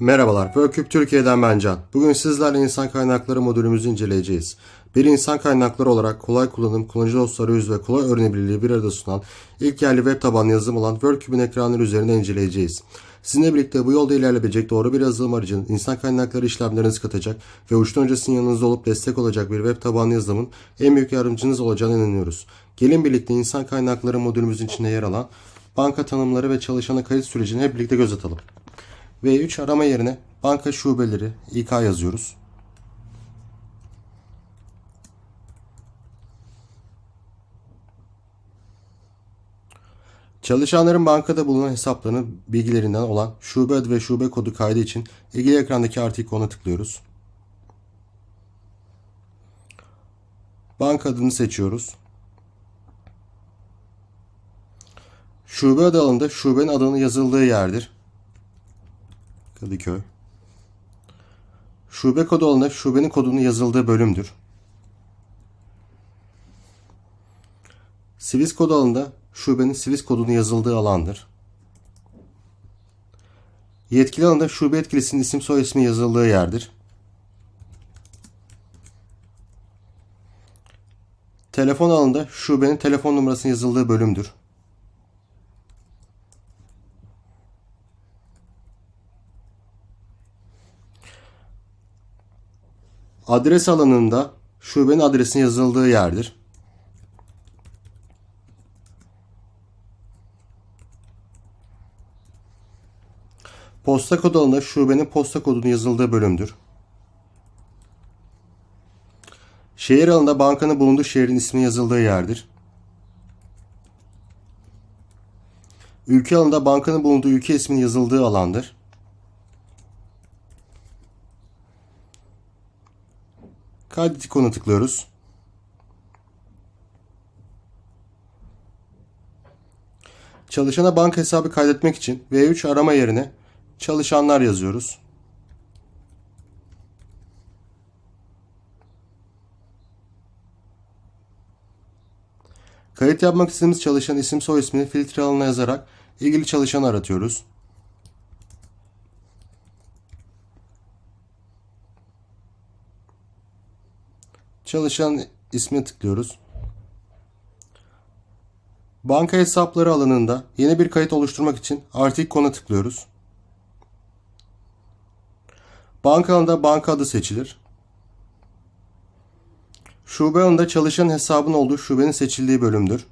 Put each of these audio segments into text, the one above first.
Merhabalar, Workcube Türkiye'den ben Can. Bugün sizlerle insan kaynakları modülümüzü inceleyeceğiz. Bir insan kaynakları olarak kolay kullanım, kullanıcı dostu arayüz ve kolay öğrenebilirliği bir arada sunan ilk yerli web tabanlı yazılım olan Workcube'un ekranları üzerinde inceleyeceğiz. Sizinle birlikte bu yolda ilerleyebilecek doğru bir yazılım aracının insan kaynakları işlemlerinizi katacak ve uçtan öncesinin yanınızda olup destek olacak bir web tabanlı yazılımın en büyük yardımcınız olacağına inanıyoruz. Gelin birlikte insan kaynakları modülümüzün içinde yer alan banka tanımları ve çalışana kayıt sürecini hep birlikte göz atalım. V3 arama yerine banka şubeleri İK yazıyoruz. Çalışanların bankada bulunan hesaplarının bilgilerinden olan şube adı ve şube kodu kaydı için ilgili ekrandaki artı ikonuna tıklıyoruz. Banka adını seçiyoruz. Şube adı alanında şubenin adının yazıldığı yerdir. Kadıköy. Şube kodu alanında şubenin kodunun yazıldığı bölümdür. Swiss kodu alanında şubenin Swiss kodunun yazıldığı alandır. Yetkili alanında şube yetkilisinin isim soy ismi yazıldığı yerdir. Telefon alanında şubenin telefon numarasının yazıldığı bölümdür. Adres alanında şubenin adresinin yazıldığı yerdir. Posta kodu alanında şubenin posta kodunun yazıldığı bölümdür. Şehir alanında bankanın bulunduğu şehrin ismi yazıldığı yerdir. Ülke alanında bankanın bulunduğu ülke isminin yazıldığı alandır. Kaydet ikonuna tıklıyoruz. Çalışana banka hesabı kaydetmek için V3 arama yerine çalışanlar yazıyoruz. Kayıt yapmak istediğimiz çalışan isim soy ismini filtre alanına yazarak ilgili çalışanı aratıyoruz. Çalışan ismine tıklıyoruz. Banka hesapları alanında yeni bir kayıt oluşturmak için artı ikona tıklıyoruz. Banka alanında banka adı seçilir. Şube alanında çalışan hesabın olduğu şubenin seçildiği bölümdür.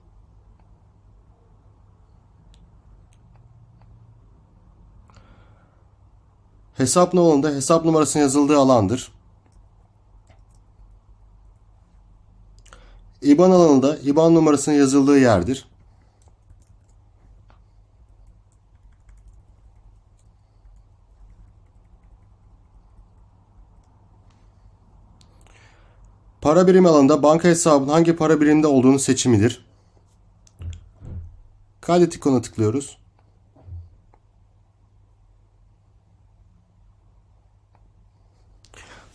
Hesap alanında hesap numarasının yazıldığı alandır. İBAN alanında IBAN numarasının yazıldığı yerdir. Para birimi alanında banka hesabının hangi para biriminde olduğunu seçimidir. Kaydet ikonuna tıklıyoruz.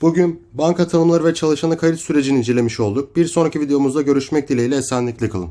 Bugün banka tanımları ve çalışana kayıt sürecini incelemiş olduk. Bir sonraki videomuzda görüşmek dileğiyle esenlikle kalın.